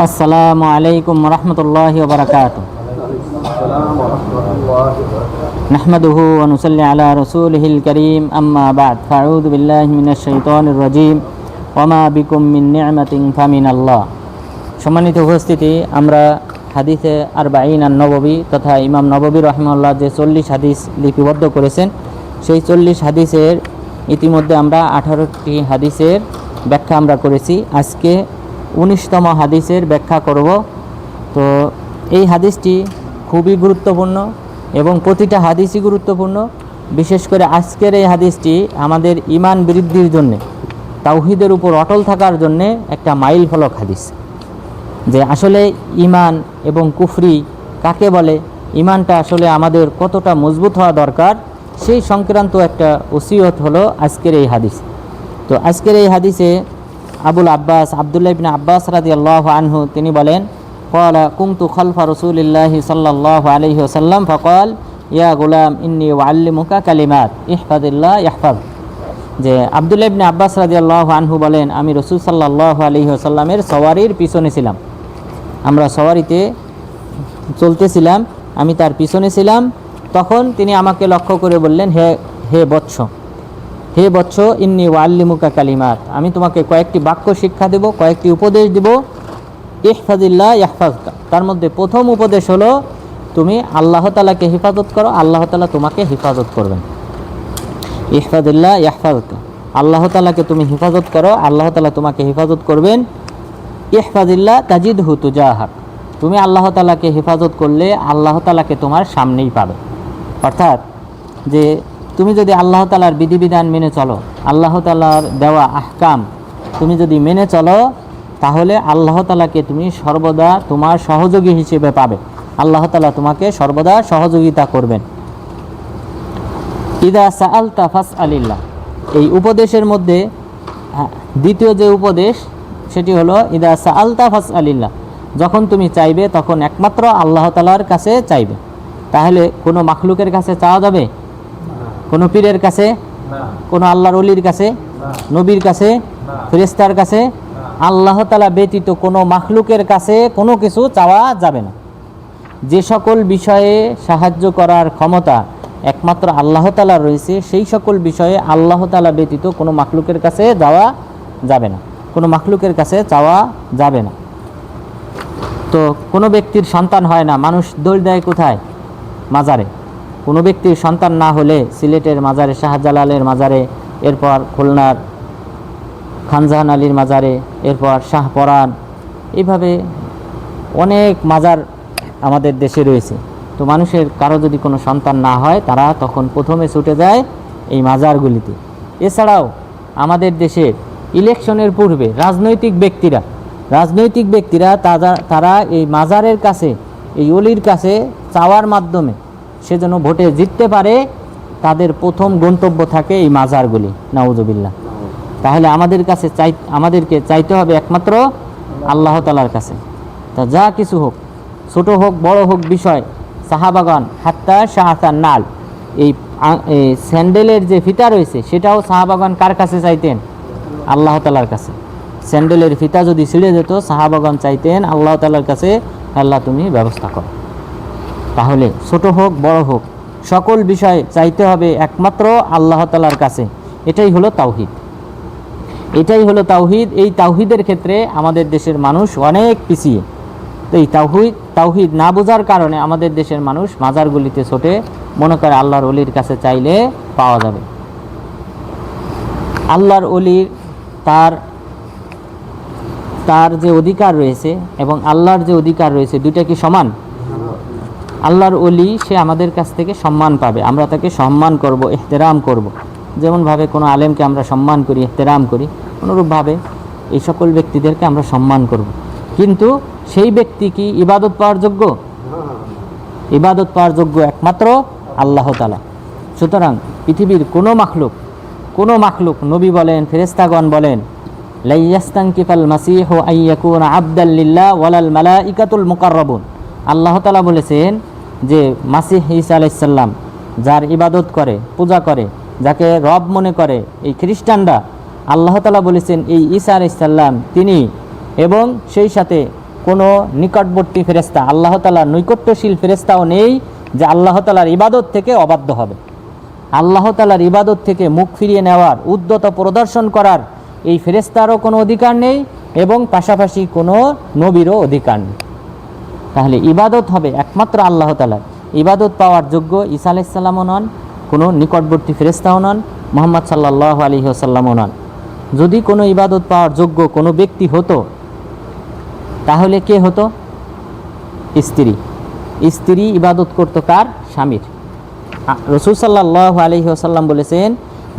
السلام عليكم ورحمة الله وبركاته السلام ورحمة الله وبركاته نحمده ونصلي على رسوله الكريم أما بعد فأعوذ بالله من الشيطان الرجيم وما بكم من نعمة فمن الله সম্মানিত উপস্থিতি আমরা হাদিসে আরবাইন আর নববী তথা ইমাম নববী রহমাল্লাহ যে চল্লিশ হাদিস লিপিবদ্ধ করেছেন সেই চল্লিশ হাদিসের ইতিমধ্যে আমরা আঠারোটি হাদিসের ব্যাখ্যা আমরা করেছি আজকে উনিশতম হাদিসের ব্যাখ্যা করব। তো এই হাদিসটি খুবই গুরুত্বপূর্ণ এবং প্রতিটা হাদিসই গুরুত্বপূর্ণ। বিশেষ করে আজকের এই হাদিসটি আমাদের ইমান বৃদ্ধির জন্যে, তাওহিদের উপর অটল থাকার জন্যে একটা মাইল ফলক হাদিস। যে আসলে ইমান এবং কুফরি কাকে বলে, ইমানটা আসলে আমাদের কতটা মজবুত হওয়া দরকার, সেই সংক্রান্ত একটা ওসিয়ত হলো আজকের এই হাদিস। তো আজকের এই হাদিসে আবুল আব্বাস আবদুল্লাহ ইবিন আব্বাস রাজি আল্লাহ আনহু, তিনি বলেন কলা কুমতু খলফা রসুলিল্লাহি সাল্লাহ আলহি আসাল্লাম ফকল, ইয়া গুলাম, ইন্নি ওয়াল্লিমুকা কালিমাত ইহফাদিল্লাহ ইহফাদ যে আবদুল্লাহ ইবনে আব্বাস রাজিয়াল্লাহ আনহু বলেন, আমি রসুল সাল্লাহ আলহি আসাল্লামের সওয়ারির পিছনে ছিলাম। আমরা সওয়ারিতে চলতেছিলাম, আমি তার পিছনে ছিলাম। তখন তিনি আমাকে লক্ষ্য করে বললেন, হে হে বৎস হে বৎস, ইন্নি ওয়াল্লিমুকা কালিমাত। আমি তোমাকে কয়েকটি বাক্য শিক্ষা দেব, কয়েকটি উপদেশ দেব। ইহফাজিল্লাহ ইহফাজকা তার মধ্যে প্রথম উপদেশ হলো, তুমি আল্লাহ তালাকে হেফাজত করো, আল্লাহ তালা তোমাকে হেফাজত করবেন। ইহফাজুল্লাহ ইহফাজকা আল্লাহ তালাকে তুমি হেফাজত করো, আল্লাহ তালা তোমাকে হেফাজত করবেন। ইহফাজিল্লাহ তাজিদ হুতুজাহাক তুমি আল্লাহ তালাকে হেফাজত করলে আল্লাহ তালাকে তোমার সামনেই পাবে। অর্থাৎ যে তুমি যদি আল্লাহ তালার বিধিবিধান মেনে চলো আল্লাহ তালার দেওয়া আহকাম তুমি যদি মেনে চলো তাহলে আল্লাহ তালাকে তুমি সর্বদা তোমার সহযোগী হিসেবে পাবে। আল্লাহ তালা তোমাকে সর্বদা সহযোগিতা করবেন। ইদা সাআল তাফাস আলিল্লাহ এই উপদেশের মধ্যে হ্যাঁ, দ্বিতীয় যে উপদেশ সেটি হলো ইদা সাআল তাফাস আলিল্লাহ যখন তুমি চাইবে তখন একমাত্র আল্লাহ তালার কাছে চাইবে। তাহলে কোনো মাখলুকের কাছে চাওয়া যাবে? কোনো পীরের কাছে কোনো আল্লাহর অলির কাছে নবীর কাছে ফেরেস্তার কাছে আল্লাহ তালা ব্যতীত কোনো মাখলুকের কাছে কোনো কিছু চাওয়া যাবে না। যে সকল বিষয়ে সাহায্য করার ক্ষমতা একমাত্র আল্লাহ তালা রয়েছে সেই সকল বিষয়ে আল্লাহ তালা ব্যতীত কোনো মাখলুকের কাছে যাওয়া যাবে না। কোনো মাখলুকের কাছে চাওয়া যাবে না। তো কোনো ব্যক্তির সন্তান হয় না মানুষ দৌড় দেয় কোথায়? মাজারে। কোনো ব্যক্তির সন্তান না হলে সিলেটের মাজারে, শাহজালালের মাজারে, এরপর খুলনার খানজাহান আলীর মাজারে, এরপর শাহপরান এইভাবে অনেক মাজার আমাদের দেশে রয়েছে। তো মানুষের কারও যদি কোনো সন্তান না হয়, তারা তখন প্রথমে ছুটে যায় এই মাজারগুলিতে। এছাড়াও আমাদের দেশের ইলেকশনের পূর্বে রাজনৈতিক ব্যক্তিরা রাজনৈতিক ব্যক্তিরা তারা তারা এই মাজারের কাছে, এই অলির কাছে চাওয়ার মাধ্যমে সে যেন ভোটে জিততে পারে তাদের প্রথম গন্তব্য থাকে এই মাজারগুলি, নাউজুবিল্লাহ। তাহলে আমাদের কাছে চাই, আমাদেরকে চাইতে হবে একমাত্র আল্লাহ তালার কাছে। তা যা কিছু হোক, ছোট হোক, বড় হোক বিষয় সাহাবাগান হাত্তা শাহাতার নাল, এই স্যান্ডেলের যে ফিতা রয়েছে, সেটাও সাহাবাগান কার কাছে চাইতেন? আল্লাহ তালার কাছে। স্যান্ডেলের ফিতা যদি ছিঁড়ে যেত সাহাবাগান চাইতেন, আল্লাহ তালার কাছে, আল্লাহ তুমি ব্যবস্থা করো। তাহলে ছোট হোক, বড় হোক, সকল বিষয়ে চাইতে হবে একমাত্র আল্লাহ তালার কাছে। এটাই হলো তাওহিদ। এটাই হলো তাওহিদ। এই তাওহিদের ক্ষেত্রে আমাদের দেশের মানুষ অনেক পিছিয়ে। তো এই তাওহিদ তাওহিদ না বোঝার কারণে আমাদের দেশের মানুষ মাজারগুলিতে ছোটে, মনে করে আল্লাহর অলির কাছে চাইলে পাওয়া যাবে। আল্লাহর অলির তার তার যে অধিকার রয়েছে এবং আল্লাহর যে অধিকার রয়েছে, দুইটা কি সমান? আল্লাহর অলি সে আমাদের কাছ থেকে সম্মান পাবে আমরা তাকে সম্মান করব, এহতেরাম করব। যেমনভাবে কোনো আলেমকে আমরা সম্মান করি, এহতেরাম করি, অনুরূপভাবে এই সকল ব্যক্তিদেরকে আমরা সম্মান করব। কিন্তু সেই ব্যক্তি কি ইবাদত পাওয়ার যোগ্য ইবাদত পাওয়ার যোগ্য একমাত্র আল্লাহ তালা সুতরাং পৃথিবীর কোনো মাখলুক কোনো মাখলুক নবী বলেন ফেরেস্তাগণ বলেন লাইয়াস্তাঙ্কিফাল মাসিহ আইয়াকুন আবদাল্লিল্লাহ ওয়ালাল মালাইকাতুল মুকাররাবুন আল্লাহ তালা বলেছেন যে মাসিহ ঈসা আলাইসাল্লাম যার ইবাদত করে, পূজা করে, যাকে রব মনে করে, এই খ্রিস্টানরা, আল্লাহ তালা বলেছেন এই ঈসা আলাইসাল্লাম তিনি এবং সেই সাথে কোনো নিকটবর্তী ফেরেস্তা আল্লাহ তালার নৈকট্যশীল ফেরেস্তাও নেই যে আল্লাহ তালার ইবাদত থেকে অবাধ্য হবে। আল্লাহ তালার ইবাদত থেকে মুখ ফিরিয়ে নেওয়ার, উদ্যত প্রদর্শন করার এই ফেরেস্তারও কোনো অধিকার নেই এবং পাশাপাশি কোনো নবীরও অধিকার নেই। তাহলে ইবাদত হবে একমাত্র আল্লাহ তালার ইবাদত পাওয়ার যোগ্য ঈসা আলাইসাল্লামও নন, কোনো নিকটবর্তী ফেরেস্তাও নন, মোহাম্মদ সাল্লাহ আলী আসাল্লামও নন। যদি কোনো ইবাদত পাওয়ার যোগ্য কোনো ব্যক্তি হতো, তাহলে কে হতো? স্ত্রী। স্ত্রী ইবাদত করতো কার? স্বামীর। রসুল সাল্লাহ আলহি আসাল্লাম বলেছেন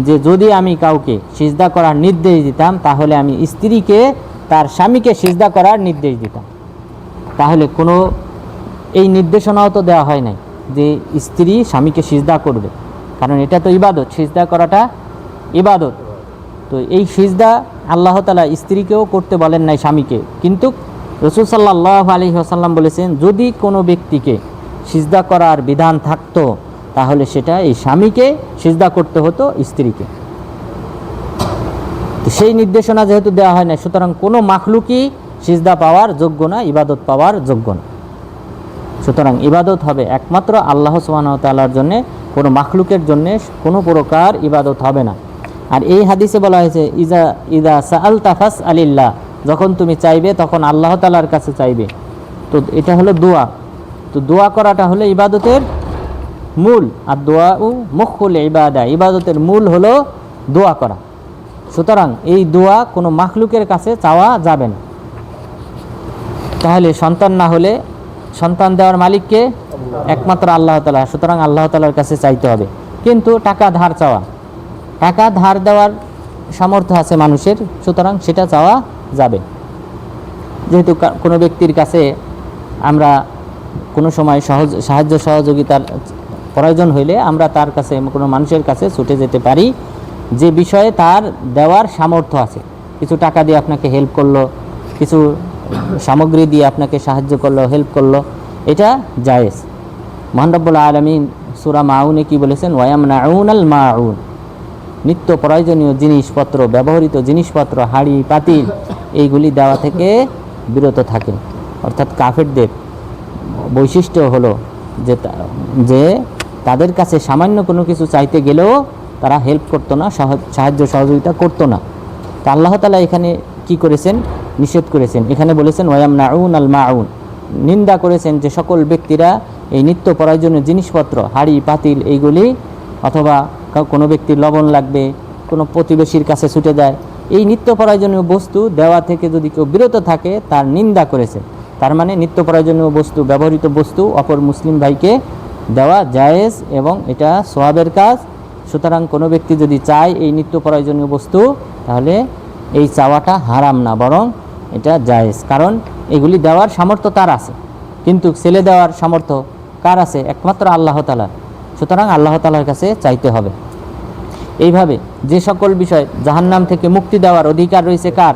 যে, যদি আমি কাউকে সিজদা করার নির্দেশ দিতাম, তাহলে আমি স্ত্রীকে, তার স্বামীকে সিজদা করার নির্দেশ দিতাম। তাহলে কোনো, এই নির্দেশনাও তো দেওয়া হয় নাই যে স্ত্রী স্বামীকে সিজদা করবে। কারণ এটা তো ইবাদত, সিজদা করাটা ইবাদত। তো এই সিজদা আল্লাহ তালা স্ত্রীকেও করতে বলেন নাই স্বামীকে। কিন্তু রসুল সাল্লাহ আলী আসাল্লাম বলেছেন, যদি কোনো ব্যক্তিকে সিজদা করার বিধান থাকতো, তাহলে সেটা এই স্বামীকে সিজদা করতে হতো স্ত্রীকে। সেই নির্দেশনা যেহেতু দেওয়া হয় না সুতরাং কোনো মাখলুকই সিজদা পাওয়ার যোগ্য না, ইবাদত পাওয়ার যোগ্য না। সুতরাং ইবাদত হবে একমাত্র আল্লাহ সুবহানাহু তাআলার জন্য, কোনো মাখলুকের জন্য কোনো প্রকার ইবাদত হবে না। আর এই হাদিসে বলা হয়েছে, ইজা, ইদা সাআল তাফাস আলিল্লাহ যখন তুমি চাইবে, তখন আল্লাহ তাআলার কাছে চাইবে। তো এটা হলো দোয়া। তো দোয়া করাটা হলো ইবাদতের মূল, আর দোয়া ও মুখুল ইবাদা। ইবাদতের মূল হলো দোয়া করা। সুতরাং এই দোয়া কোনো মাখলুকের কাছে চাওয়া যাবে না। তাহলে সন্তান না হলে সন্তান দেওয়ার মালিককে একমাত্র আল্লাহ তালা সুতরাং আল্লাহ তালার কাছে চাইতে হবে। কিন্তু টাকা ধার চাওয়া টাকা ধার দেওয়ার সামর্থ্য আছে মানুষের সুতরাং সেটা চাওয়া যাবে। যেহেতু কোনো ব্যক্তির কাছে আমরা কোনো সময় সহজ সাহায্য সহযোগিতার প্রয়োজন হইলে আমরা তার কাছে কোনো মানুষের কাছে ছুটে যেতে পারি। যে বিষয়ে তার দেওয়ার সামর্থ্য আছে। কিছু টাকা দিয়ে আপনাকে হেল্প করল কিছু সামগ্রী দিয়ে আপনাকে সাহায্য করল হেল্প করল, এটা জায়েজ। মহানরব্বুল আলমিন সুরা মাউনে কি বলেছেন? ওয়ায়াম নাউন আল মাউন নিত্য প্রয়োজনীয় জিনিসপত্র, ব্যবহৃত জিনিসপত্র, হাড়ি, পাতিল, এইগুলি দেওয়া থেকে বিরত থাকেন। অর্থাৎ কাফেরদের বৈশিষ্ট্য হলো যে যে তাদের কাছে সামান্য কোনো কিছু চাইতে গেলেও তারা হেল্প করতো না সাহায্য সহযোগিতা করতো না। তা আল্লাহ তালা এখানে কি করেছেন? নিষেধ করেছেন। এখানে বলেছেন ওয়াম নাউন আল মাউন নিন্দা করেছেন যে সকল ব্যক্তিরা এই নিত্য প্রয়োজনীয় জিনিসপত্র, হাড়ি, পাতিল এইগুলি, অথবা কোনো ব্যক্তির লবণ লাগবে, কোনো প্রতিবেশীর কাছে ছুটে যায়, এই নিত্য প্রয়োজনীয় বস্তু দেওয়া থেকে যদি কেউ বিরত থাকে, তার নিন্দা করেছে। তার মানে নিত্য প্রয়োজনীয় বস্তু, ব্যবহৃত বস্তু অপর মুসলিম ভাইকে দেওয়া জায়েজ এবং এটা সোয়াবের কাজ। সুতরাং কোনো ব্যক্তি যদি চায় এই নিত্য প্রয়োজনীয় বস্তু, তাহলে এই চাওয়াটা হারাম না, বরং এটা জায়েজ। কারণ এগুলি দেওয়ার সামর্থ্য তার আছে। কিন্তু ছেলে দেওয়ার সামর্থ্য কার আছে? একমাত্র আল্লাহ তালা সুতরাং আল্লাহ তালার কাছে চাইতে হবে। এইভাবে যে সকল বিষয় জাহান্নাম থেকে মুক্তি দেওয়ার অধিকার রয়েছে কার?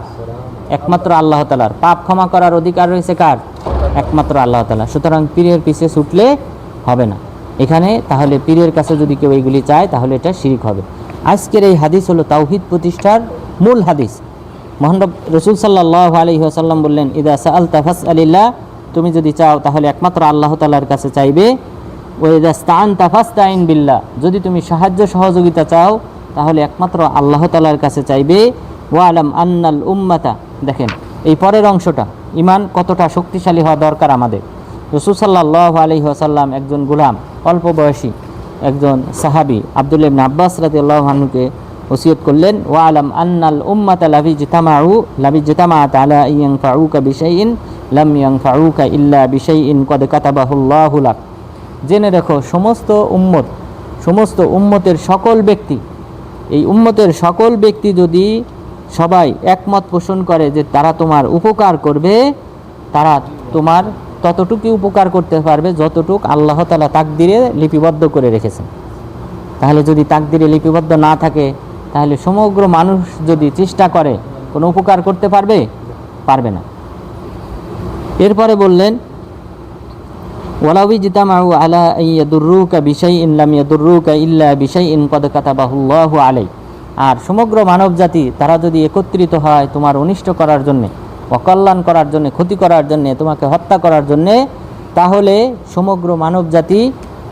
একমাত্র আল্লাহ তালার পাপ ক্ষমা করার অধিকার রয়েছে কার? একমাত্র আল্লাহ তালা সুতরাং পীরের পিছে ছুটলে হবে না। এখানে তাহলে পীরের কাছে যদি কেউ এইগুলি চায়, তাহলে এটা শিরিক হবে। আজকের এই হাদিস হলো তাওহিদ প্রতিষ্ঠার মূল হাদিস। মোহাম্মদ রসুল সাল্লাহ আলী আসাল্লাম বললেন, ইদা সাল তাফাস আলিল্লাহ তুমি যদি চাও তাহলে একমাত্র আল্লাহ তালার কাছে চাইবে। ওয়েদা স্তান তাফাস্তাইন বিল্লাহ যদি তুমি সাহায্য সহযোগিতা চাও তাহলে একমাত্র আল্লাহ তালার কাছে চাইবে। ও আলম আন্নাল উম্মাতা দেখেন, এই পরের অংশটা ইমান কতটা শক্তিশালী হওয়া দরকার আমাদের। রসুল সাল্লাহ আলহি আসাল্লাম একজন গুলাম, অল্প বয়সী, একজন সাহাবি আবদুল ইবনে আব্বাস রাদিয়াল্লাহু আনহুকে ওসিয়ত করলেন, ওয়ালাম আন্নাল উম্মাতা লাভি জিতামাউ লাভি জিতামাত আলা ইয়াং ফাউকা বিশাইইন, লাম ইয়াং ফাউকা ইল্লা বিশাইইন, কদ কাতাবাহুল্লাহু লাক। জেনে দেখো, সমস্ত উম্মত, সমস্ত উম্মতের সকল ব্যক্তি, এই উম্মতের সকল ব্যক্তি যদি সবাই একমত পোষণ করে যে তারা তোমার উপকার করবে, তারা তোমার ততটুকুই উপকার করতে পারবে যতটুক আল্লাহ তালা তাকদিরে লিপিবদ্ধ করে রেখেছেন। তাহলে যদি তাকদিরে লিপিবদ্ধ না থাকে তাহলে সমগ্র মানুষ যদি চেষ্টা করে, কোনো উপকার করতে পারবে? পারবে না। এরপরে বললেন ওয়ালাউই জিতামাউ আলা ইয়াদুররুকা বিশাইইন লাম ইয়াদুররুকা ইল্লা বিশাইইন কদ কাতাবাহুল্লাহু আলাই আর সমগ্র মানব জাতি তারা যদি একত্রিত হয় তোমার অনিষ্ট করার জন্য, অকল্যাণ করার জন্য, ক্ষতি করার জন্য, তোমাকে হত্যা করার জন্যে, তাহলে সমগ্র মানব জাতি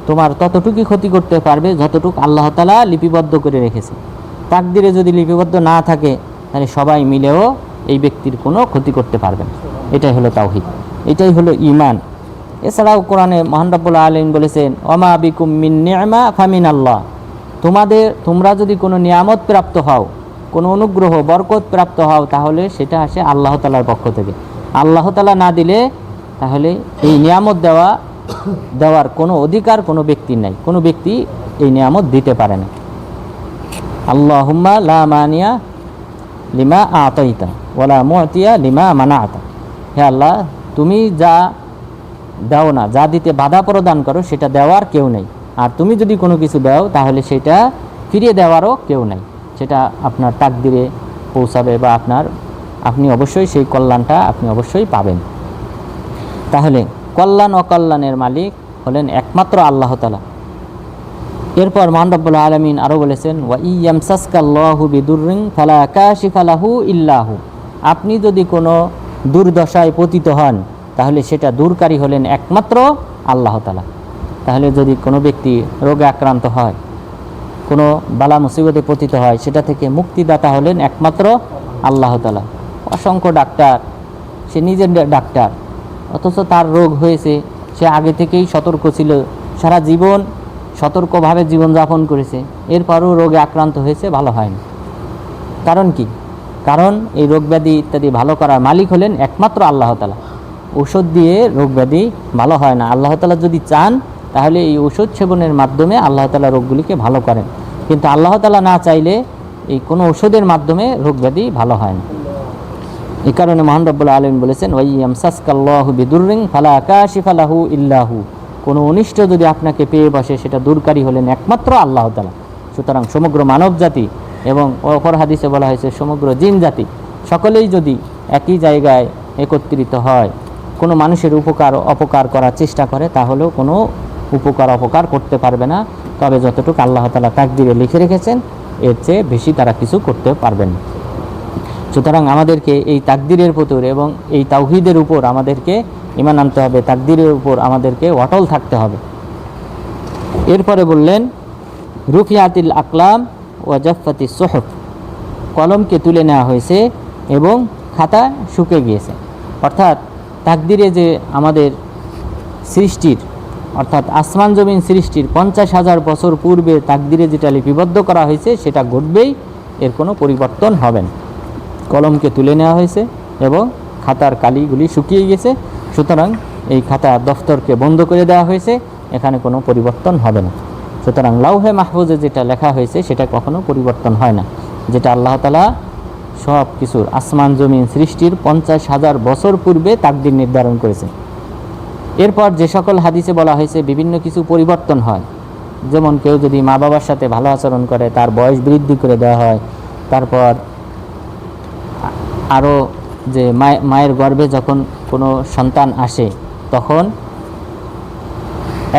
তোমার ততটুকুই ক্ষতি করতে পারবে, যতটুকু আল্লাহ তালা লিপিবদ্ধ করে রেখেছে। তাকদিরে যদি লিপিবদ্ধ না থাকে, তাহলে সবাই মিলেও এই ব্যক্তির কোনো ক্ষতি করতে পারবে না। এটাই হলো তাওহিদ। এটাই হলো ইমান এছাড়াও কোরআনে মহানরাবুল্লাহ আলীন বলেছেন অমা বিকুম মিন ফামিন আল্লাহ তোমাদের, তোমরা যদি কোনো নিয়ামত প্রাপ্ত হও, কোনো অনুগ্রহ, বরকত প্রাপ্ত হও, তাহলে সেটা আসে আল্লাহ তালার পক্ষ থেকে। আল্লাহ তালা না দিলে, তাহলে এই নিয়ামত দেওয়া, দেওয়ার কোনো অধিকার কোনো ব্যক্তির নাই। কোনো ব্যক্তি এই নিয়ামত দিতে পারে না। আল্লাহুম্মা লা মানিয়া লিমা আতাইতা ওয়ালা মুഅতিয়া লিমা মানাআতা হে আল্লাহ, তুমি যা দাও না, যা দিতে বাধা প্রদান করো, সেটা দেওয়ার কেউ নেই। আর তুমি যদি কোনো কিছু দাও, তাহলে সেটা ফিরিয়ে দেওয়ারও কেউ নাই। সেটা আপনার তাকদিরে পৌঁছাবে বা আপনার, আপনি অবশ্যই সেই কল্যাণটা আপনি অবশ্যই পাবেন। তাহলে, কল্যাণ অকল্যাণের মালিক হলেন একমাত্র আল্লাহ তালা এরপর মহানরব্বুল আলমিন আরও বলেছেন, ওয়া ইয়ামসাসকাল্লাহু বিদুরিং ফালা কাশিফালাহু ইল্লাহু। আপনি যদি কোনো দুর্দশায় পতিত হন, তাহলে সেটা দূরকারী হলেন একমাত্র আল্লাহ তালা তাহলে যদি কোনো ব্যক্তি রোগে আক্রান্ত হয়, কোনো বালা মুসিবতে পতিত হয়, সেটা থেকে মুক্তিদাতা হলেন একমাত্র আল্লাহ তালা অসংখ্য ডাক্তার, সে নিজের ডাক্তার, অথচ তার রোগ হয়েছে, সে আগে থেকেই সতর্ক ছিল, সারা জীবন সতর্কভাবে জীবনযাপন করেছে। এরপরও রোগে আক্রান্ত হয়েছে, ভালো হয়নি। কারণ কি? কারণ এই রোগ ব্যাধি ইত্যাদি ভালো করার মালিক হলেন একমাত্র আল্লাহ তালা ঔষধ দিয়ে রোগ ব্যাধি ভালো হয় না। আল্লাহ তালা যদি চান, তাহলে এই ওষুধ সেবনের মাধ্যমে আল্লাহ তালা রোগগুলিকে ভালো করেন। কিন্তু আল্লাহ তালা না চাইলে এই কোনো ওষুধের মাধ্যমে রোগ ব্যাধি ভালো হয় না। এই কারণে মহান রব্বুল আলম বলেছেন ওই আমসাসকাল্লাহু বিদুরিং ফালা কাশিফালাহু ইল্লাহু। কোনো অনিষ্ট যদি আপনাকে পেয়ে বসে, সেটা দূরকারী হলেন একমাত্র আল্লাহ তালা সুতরাং সমগ্র মানব জাতি এবং অপর হাদিসে বলা হয়েছে, সমগ্র জিন জাতি সকলেই যদি একই জায়গায় একত্রিত হয়, কোনো মানুষের উপকার, অপকার করার চেষ্টা করে, তাহলেও কোনো উপকার, অপকার করতে পারবে না। তবে যতটুকু আল্লাহ তালা তাকদিরে লিখে রেখেছেন, এর চেয়ে বেশি তারা কিছু করতে পারবেন সুতরাং আমাদেরকে এই তাকদিরের পুতুর এবং এই তাওহিদের উপর আমাদেরকে ইমান আনতে হবে, তাকদিরের উপর আমাদেরকে অটল থাকতে হবে। এরপরে বললেন রুফিয়াতিল আকলাম ও জাফাতি সোহফ, কলমকে তুলে নেওয়া হয়েছে এবং খাতা শুকে গিয়েছে। অর্থাৎ তাকদিরে যে আমাদের সৃষ্টির, অর্থাৎ আসমান জমিন সৃষ্টির পঞ্চাশ হাজার বছর পূর্বে তাকদিরে যেটা লিপিবদ্ধ করা হয়েছে, সেটা ঘটবেই, এর কোনো পরিবর্তন হবে না। কলমকে তুলে নেওয়া হয়েছে এবং খাতার কালিগুলি শুকিয়ে গেছে সুতরাং এই খাতা দফতরকে বন্ধ করে দেওয়া হয়েছে, এখানে কোনো পরিবর্তন হবে না। সুতরাং লাউহে মাহফুজে যেটা লেখা হয়েছে, সেটা কখনো পরিবর্তন হয় না। যেটা আল্লাহ তালা সব কিছুর আসমান জমিন সৃষ্টির পঞ্চাশ হাজার বছর পূর্বে তাকদির নির্ধারণ করেছে এরপর যে সকল হাদিসে বলা হয়েছে, বিভিন্ন কিছু পরিবর্তন হয়। যেমন কেউ যদি মা বাবার সাথে ভালো আচরণ করে, তার বয়স বৃদ্ধি করে দেওয়া হয়, তারপর আরও যে মায়- মায়ের গর্ভে যখন কোনো সন্তান আসে, তখন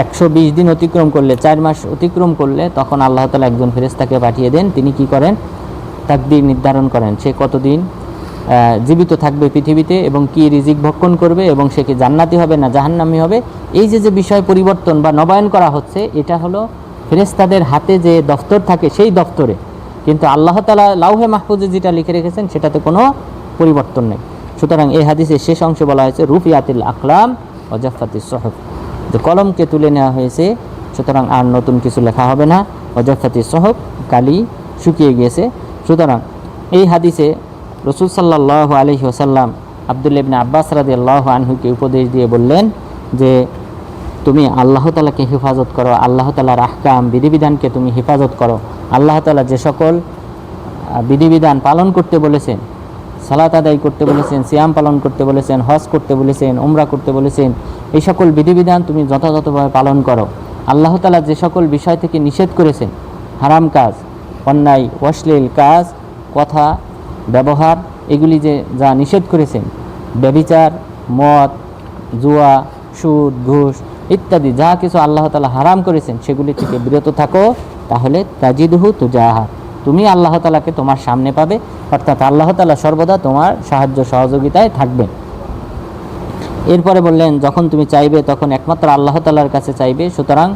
একশো বিশ দিন অতিক্রম করলে, চার মাস অতিক্রম করলে, তখন আল্লাহ তালা একজন ফেরেস্তাকে পাঠিয়ে দেন। তিনি কি করেন? তাকদির নির্ধারণ করেন। সে কতদিন জীবিত থাকবে পৃথিবীতে এবং কি রিজিক ভক্ষণ করবে এবং সে কি জান্নাতি হবে না জাহান্নামি হবে? এই যে যে বিষয় পরিবর্তন বা নবায়ন করা হচ্ছে, এটা হলো ফেরেস্তাদের হাতে যে দফতর থাকে, সেই দফতরে। কিন্তু আল্লাহ তালা লাউহে মাহফুজে যেটা লিখে রেখেছেন, সেটাতে কোনো পরিবর্তন নেই। সুতরাং এই হাদিসের শেষ অংশে বলা হয়েছে, রুফিয়াতিল আকলাম অজাফাতিস সহফ। যে কলমকে তুলে নেওয়া হয়েছে, সুতরাং আর নতুন কিছু লেখা হবে না। অজাফাতিস সহফ কালি শুকিয়ে গিয়েছে। সুতরাং এই হাদিসে রসুল সাল্লাহ আলহি ওসাল্লাম আবদুল্লাবিন আব্বাস রাদি আল্লাহ আনহুকে উপদেশ দিয়ে বললেন যে, তুমি আল্লাহ তালাকে হেফাজত করো, আল্লাহ তালার আহকাম, বিধিবিধানকে তুমি হেফাজত করো। আল্লাহ তালা যে সকল বিধিবিধান পালন করতে বলেছেন সালাত আদায় করতে বলেছেন, সিয়াম পালন করতে বলেছেন, হজ করতে বলেছেন, উমরা করতে বলেছেন, এই সকল বিধিবিধান তুমি যথাযথভাবে পালন করো। আল্লাহ তালা যে সকল বিষয় থেকে নিষেধ করেছেন, হারাম কাজ, অন্যায়, অশ্লীল কাজ, কথা, ব্যবহার, এগুলি যে যা নিষেধ করেছেন ব্যবিচার মদ, জুয়া, সুদ, ঘুষ ইত্যাদি যা কিছু আল্লাহ তালা হারাম করেছেন, সেগুলি থেকে বিরত থাকো, তাহলে তাজিদহু তুজাহা। তুমি আল্লাহ তালাকে তোমার সামনে পাবে, অর্থাৎ আল্লাহ তালা সর্বদা তোমার সাহায্য সহযোগিতায় থাকবে এরপরে বললেন, যখন তুমি চাইবে তখন একমাত্র আল্লাহ তালার কাছে চাইবে, সুতরাং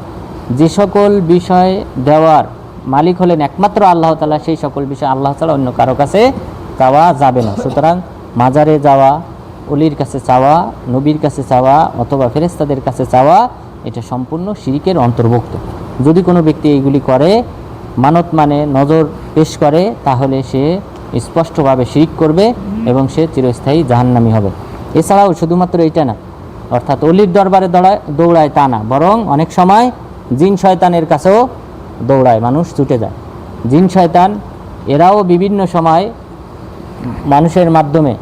যে সকল বিষয় দেওয়ার মালিক হলেন একমাত্র আল্লাহ তালা সেই সকল বিষয় আল্লাহ তালা অন্য কারও কাছে চাওয়া যাবে না। সুতরাং মাজারে যাওয়া, অলির কাছে চাওয়া, নবীর কাছে চাওয়া অথবা ফেরেস্তাদের কাছে চাওয়া, এটা সম্পূর্ণ শিরিকের অন্তর্ভুক্ত। যদি কোনো ব্যক্তি এইগুলি করে মানত মানে নজর পেশ করে, তাহলে সে স্পষ্টভাবে শিরিক করবে এবং সে চিরস্থায়ী জাহান্নামী হবে। এছাড়াও শুধুমাত্র এটা না, অর্থাৎ অলির দরবারে দৌড়ায় দৌড়ায় তা না, বরং অনেক সময় জিন শয়তানের কাছেও দৌড়ায়, মানুষ ছুটে যায়। জিন শয়তান, এরাও বিভিন্ন সময় মানুষের মাধ্যমে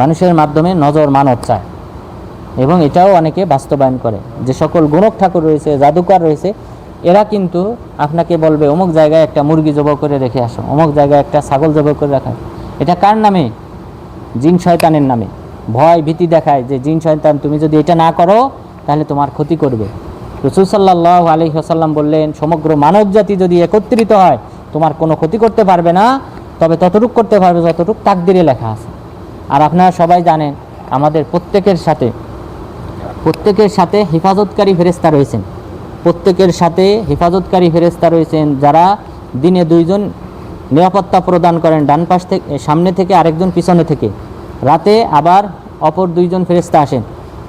মানুষের মাধ্যমে নজর মানত চায় এবং এটাও অনেকে বাস্তবায়ন করে। যে সকল গুণক ঠাকুর রয়েছে, জাদুকর রয়েছে এরা কিন্তু আপনাকে বলবে, অমুক জায়গায় একটা মুরগি জব করে রেখে আসো, অমুক জায়গায় একটা ছাগল জব করে রাখা। এটা কার নামে? জিন শয়তানের নামে। ভয়, ভীতি দেখায় যে, জিন শয়তান, তুমি যদি এটা না করো, তাহলে তোমার ক্ষতি করবে। রসুল সাল্লাহ আলি হাসাল্লাম বললেন, সমগ্র মানব জাতি যদি একত্রিত হয়, তোমার কোনো ক্ষতি করতে পারবে না, তবে ততটুক করতে পারবে যতটুক তাকদিরে লেখা আছে। আর আপনারা সবাই জানেন, আমাদের প্রত্যেকের সাথে প্রত্যেকের সাথে হেফাজতকারী ফেরেস্তা রয়েছেন। প্রত্যেকের সাথে হেফাজতকারী ফেরেস্তা রয়েছেন, যারা দিনে দুইজন নিরাপত্তা প্রদান করেন, ডান পাশ থেকে, সামনে থেকে আরেকজন পিছনে থেকে। রাতে আবার অপর দুইজন ফেরেস্তা আসেন।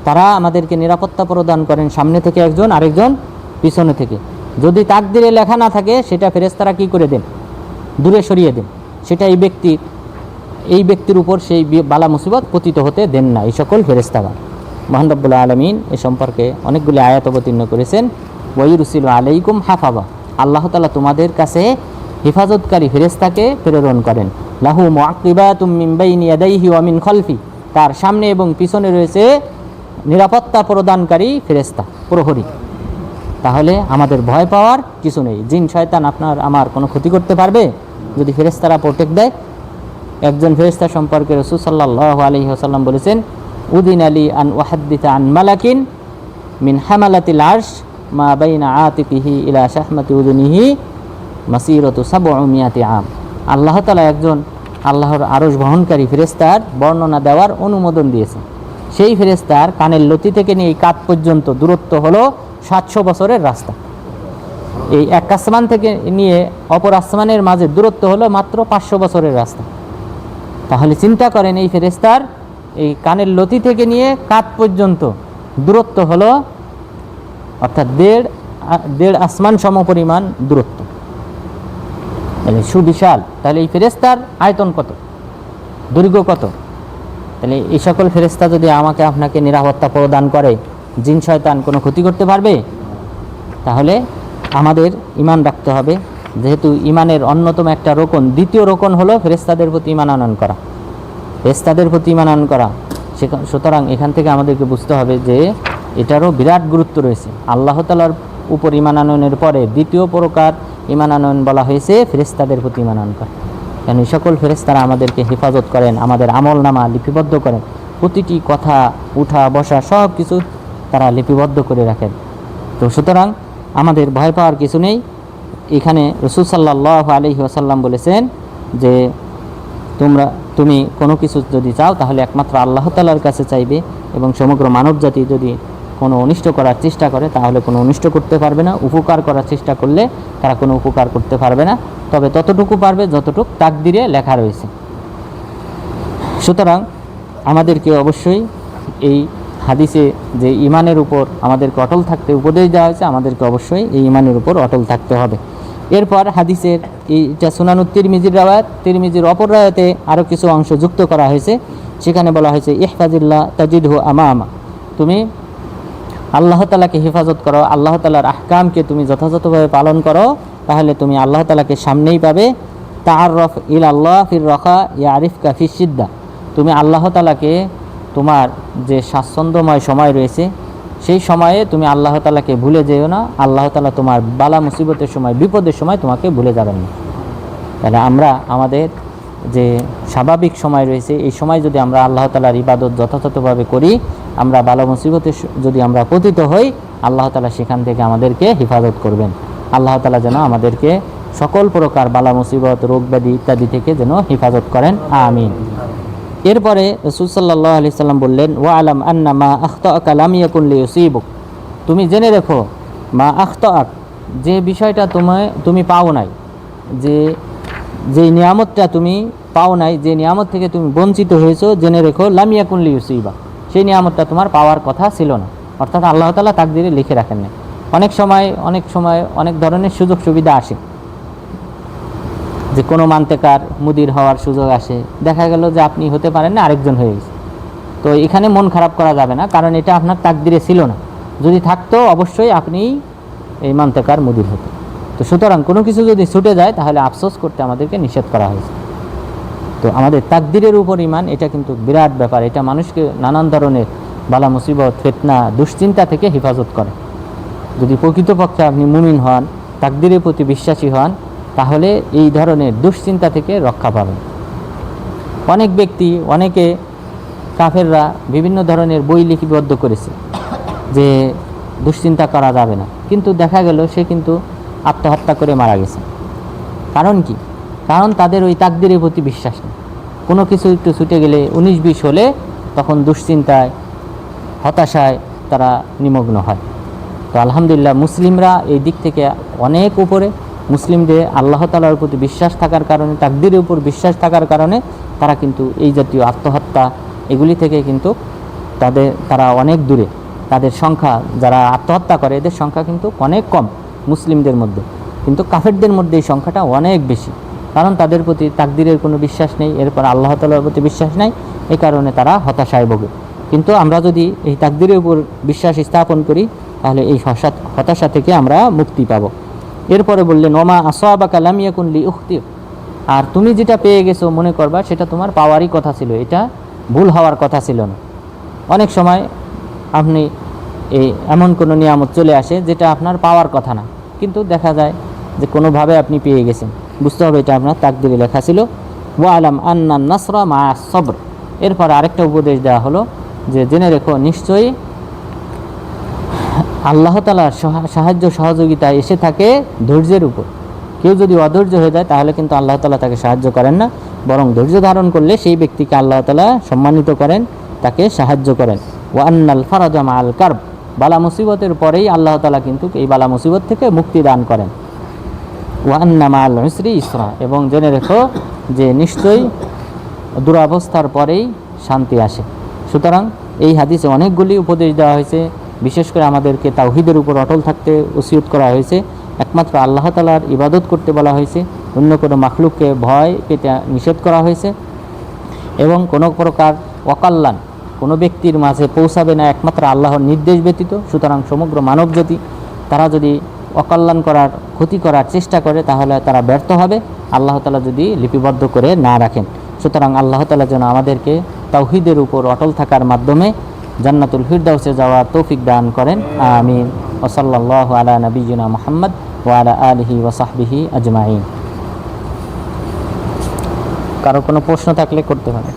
তারা আমাদেরকে নিরাপত্তা প্রদান করেন, সামনে থেকে একজন, আরেকজন পিছনে থেকে। যদি তাকদিরে লেখা না থাকে, সেটা ফেরেস্তারা কি করে দেন? দূরে সরিয়ে দেন। সেটা এই ব্যক্তি, এই ব্যক্তির উপর সেই বালা মুসিবত পতিত হতে দেন না, এই সকল ফেরেস্তাগণ মহান রব্বুল্লাহ আলমিন এ সম্পর্কে অনেকগুলি আয়াত অবতীর্ণ করেছেন। ওয়ুরুসিল আলাইকুম হাফাবা আল্লাহ তালা তোমাদের কাছে হেফাজতকারী ফেরেস্তাকে প্রেরণ করেন। লাহু মুআকিবাতুম মিন বাইনি ইয়াদাইহি ওয়া খলফি। তার সামনে এবং পিছনে রয়েছে নিরাপত্তা প্রদানকারী ফেরেস্তা প্রহরী। তাহলে আমাদের ভয় পাওয়ার কিছু নেই। জিন শয়তান আপনার আমার কোনো ক্ষতি করতে পারবে? যদি ফেরেস্তারা প্রোটেক্ট দেয়? একজন ফেরেস্তা সম্পর্কে রসুল সাল্লাহ আলহি আসাল্লাম বলেছেন, উদিন আলী আন ওয়াহাদ্দিতা আন মালাকিন মিন হামালাতিল আর্শ মা বাইনা আতিকিহি ইলা শাহমাতি উদুনিহি মাসিরতু সাবমিয়াতি আম। আল্লাহ তালা একজন আল্লাহর আরশ বহনকারী ফেরেস্তার বর্ণনা দেওয়ার অনুমোদন দিয়েছে সেই ফেরেস্তার কানের লতি থেকে নিয়ে এই কাত পর্যন্ত দূরত্ব হলো সাতশো বছরের রাস্তা। এই এক আসমান থেকে নিয়ে অপর আসমানের মাঝে দূরত্ব হলো মাত্র পাঁচশো বছরের রাস্তা। তাহলে চিন্তা করেন এই ফেরেস্তার এই কানের লতি থেকে নিয়ে কাত পর্যন্ত দূরত্ব হলো অর্থাৎ দেড় দেড় আসমান সমপরিমাণ দূরত্ব। তাহলে সুবিশাল। তাহলে এই ফেরেস্তার আয়তন কত? দৈর্ঘ্য কত? তাহলে এই সকল ফেরেস্তা যদি আমাকে আপনাকে নিরাপত্তা প্রদান করে, জিন শয়তান কোনো ক্ষতি করতে পারবে? তাহলে আমাদের ইমান রাখতে হবে। যেহেতু ইমানের অন্যতম একটা রোকন, দ্বিতীয় রোকন হলো ফেরেস্তাদের প্রতি ইমান আনয়ন করা। ফেরেস্তাদের প্রতি ইমান আনয়ন করা। সুতরাং এখান থেকে আমাদেরকে বুঝতে হবে যে এটারও বিরাট গুরুত্ব রয়েছে। আল্লাহ তালার উপর ইমান আনয়নের পরে দ্বিতীয় প্রকার ইমান আনয়ন বলা হয়েছে ফেরেস্তাদের প্রতি ইমান আনয়ন করা। কারণ এই সকল ফেরেস্তারা আমাদেরকে হেফাজত করেন, আমাদের আমল নামা লিপিবদ্ধ করেন, প্রতিটি কথা উঠা বসা সব কিছু তারা লিপিবদ্ধ করে রাখেন। তো সুতরাং আমাদের ভয় পাওয়ার কিছু নেই। এখানে রসুল সাল্লাহ আলহি আসাল্লাম বলেছেন যে, তোমরা, তুমি কোনো কিছু যদি চাও তাহলে একমাত্র আল্লাহ তালার কাছে চাইবে এবং সমগ্র মানব জাতি যদি কোনো অনিষ্ট করার চেষ্টা করে, তাহলে কোনো অনিষ্ট করতে পারবে না। উপকার করার চেষ্টা করলে তারা কোনো উপকার করতে পারবে না। তবে ততটুকু পারবে, যতটুকু তাকদিরে লেখা রয়েছে। সুতরাং আমাদেরকে অবশ্যই এই হাদিসে যে ইমানের উপর আমাদেরকে অটল থাকতে উপদেশ দেওয়া হয়েছে, আমাদেরকে অবশ্যই এই ইমানের উপর অটল থাকতে হবে। এরপর হাদিসের এইটা সুনানুত তিরমিজির রাওয়াত তিরমিজির অপর রায়াতে আরও কিছু অংশ যুক্ত করা হয়েছে। সেখানে বলা হয়েছে ইহফাজিল্লা তাজিদ তাজিদহু আমা আমা তুমি আল্লাহ তালাকে হেফাজত করো, আল্লাহ তালার আহকামকে তুমি যথাযথভাবে পালন করো, তাহলে তুমি আল্লাহ তালাকে সামনেই পাবে। তার রফ ইল আল্লাহ ফির রখা ইয়া আরিফ কাফি সিদ্দা। তুমি আল্লাহ তালাকে তোমার যে স্বাচ্ছন্দ্যময় সময় রয়েছে, সেই সময়ে তুমি আল্লাহ তালাকে ভুলে যেও না, আল্লাহ তালা তোমার বালা মুসিবতের সময়, বিপদের সময় তোমাকে ভুলে যাবেন না। তাহলে আমরা আমাদের যে স্বাভাবিক সময় রয়েছে, এই সময় যদি আমরা আল্লাহ তালার ইবাদত যথাযথভাবে করি আমরা বালা মুসিবতে যদি আমরা পতিত হই, আল্লাহ তালা সেখান থেকে আমাদেরকে হেফাজত করবেন। আল্লাহ তালা যেন আমাদেরকে সকল প্রকার বালা মুসিবত, রোগ ব্যাধি ইত্যাদি থেকে যেন হেফাজত করেন। আমিন। এরপরে রসুল সাল্লাহ আলি সাল্লাম বললেন ওয়া আলাম আন্না মা আখত কালাম ইয়াকুল্লি ইউসিবুক তুমি জেনে রেখো, মা আখত আক যে বিষয়টা তোমায়, তুমি পাও নাই, যে যে নিয়ামতটা তুমি পাও নাই, যে নিয়ামত থেকে তুমি বঞ্চিত হয়েছো, জেনে রেখো লামিয়া কুনলি ইউসিবা সেই নিয়ামতটা তোমার পাওয়ার কথা ছিল না। অর্থাৎ আল্লাহ তালা তাকদিরে লিখে রাখেন না অনেক সময় অনেক সময়, অনেক ধরনের সুযোগ সুবিধা আসে। যে কোনো মান্তেকার মুদির হওয়ার সুযোগ আসে। দেখা গেল যে আপনি হতে পারেন না, আরেকজন হয়ে গেছে। তো এখানে মন খারাপ করা যাবে না, কারণ এটা আপনার তাকদিরে ছিল না। যদি থাকতো, অবশ্যই আপনি এই মান্তেকার মুদির হতো। তো সুতরাং কোনো কিছু যদি ছুটে যায়, তাহলে আফসোস করতে আমাদেরকে নিষেধ করা হয়েছে। তো আমাদের তাকদিরের উপর ইমান এটা কিন্তু বিরাট ব্যাপার। এটা মানুষকে নানান ধরনের বালা, মুসিবত, ফেতনা, দুশ্চিন্তা থেকে হেফাজত করে। যদি প্রকৃতপক্ষে আপনি মুমিন হন, তাকদিরের প্রতি বিশ্বাসী হন, তাহলে এই ধরনের দুশ্চিন্তা থেকে রক্ষা পাবেন। অনেক ব্যক্তি, অনেকে কাফেররা বিভিন্ন ধরনের বই লিপিবদ্ধ করেছে যে দুশ্চিন্তা করা যাবে না। কিন্তু দেখা গেল সে কিন্তু আত্মহত্যা করে মারা গেছে। কারণ কি? কারণ তাদের ওই তাকদিরের প্রতি বিশ্বাস নেই। কোনো কিছু একটু ছুটে গেলে, উনিশ বিশ হলে তখন দুশ্চিন্তায়, হতাশায় তারা নিমগ্ন হয়। তো আলহামদুলিল্লাহ মুসলিমরা এই দিক থেকে অনেক উপরে। মুসলিমদের আল্লাহ তালার প্রতি বিশ্বাস থাকার কারণে, তাকদিরের উপর বিশ্বাস থাকার কারণে তারা কিন্তু এই জাতীয় আত্মহত্যা, এগুলি থেকে কিন্তু তাদের, তারা অনেক দূরে। তাদের সংখ্যা যারা আত্মহত্যা করে, এদের সংখ্যা কিন্তু অনেক কম মুসলিমদের মধ্যে। কিন্তু কাফেরদের মধ্যে এই সংখ্যাটা অনেক বেশি। কারণ তাদের প্রতি তাকদিরের কোনো বিশ্বাস নেই, এরপর আল্লাহ তালার প্রতি বিশ্বাস নেই, এই কারণে তারা হতাশায় ভোগে। কিন্তু আমরা যদি এই তাকদিরের উপর বিশ্বাস স্থাপন করি, তাহলে এই হতাশা থেকে আমরা মুক্তি পাব। এরপরে বললেন, ওমা আসোয়াবা কালামিয়া কুনলি উখতি আর তুমি যেটা পেয়ে গেছো মনে করবা, সেটা তোমার পাওয়ারই কথা ছিল, এটা ভুল হওয়ার কথা ছিল না। অনেক সময় আপনি এই এমন কোনো নিয়ামত চলে আসে, যেটা আপনার পাওয়ার কথা না। কিন্তু দেখা যায় যে কোনোভাবে আপনি পেয়ে গেছেন। বুঝতে হবে এটা আপনার তাকদিরে লেখা ছিল। ওয়া আলাম আন্না নাসরা মা সবর। এরপর আরেকটা উপদেশ দেওয়া হলো যে, জেনে রেখো, নিশ্চয়ই আল্লাহ তালার সাহায্য, সহযোগিতা এসে থাকে ধৈর্যের উপর। কেউ যদি অধৈর্য হয়ে যায়, তাহলে কিন্তু আল্লাহ তালা তাকে সাহায্য করেন না। বরং ধৈর্য ধারণ করলে সেই ব্যক্তিকে আল্লাহ তালা সম্মানিত করেন, তাকে সাহায্য করেন। ও আন্নাল ফারাজামা আল কার্ব। বালা মুসিবতের পরেই আল্লাহ তালা কিন্তু এই বালা মুসিবত থেকে মুক্তি দান করেন। ওয়ান্নামা আল ইসরি। এবং জেনে রেখো যে নিশ্চয়ই দুরাবস্থার পরেই শান্তি আসে। সুতরাং এই হাদিসে অনেকগুলি উপদেশ দেওয়া হয়েছে। বিশেষ করে আমাদেরকে তাওহিদের উপর অটল থাকতে ওসিয়ত করা হয়েছে। একমাত্র আল্লাহ তালার ইবাদত করতে বলা হয়েছে। অন্য কোনো মাখলুককে ভয় পেতে নিষেধ করা হয়েছে। এবং কোনো প্রকার অকল্যাণ কোনো ব্যক্তির মাঝে পৌঁছাবে না একমাত্র আল্লাহর নির্দেশ ব্যতীত। সুতরাং সমগ্র মানবজাতি, তারা যদি অকল্যাণ করার, ক্ষতি করার চেষ্টা করে, তাহলে তারা ব্যর্থ হবে। আল্লাহ তালা যদি লিপিবদ্ধ করে না রাখেন, সুতরাং আল্লাহ তালা যেন আমাদেরকে তাওহিদের উপর অটল থাকার মাধ্যমে জান্নাতুল ফিরদাউসে যাওয়ার তৌফিক দান করেন। আমিন। ওসল্লাহ আলা নবীনা মোহাম্মদ ওয়ালা আলহি ওসাহবিহি আজমাইন। কারও কোনো প্রশ্ন থাকলে করতে পারে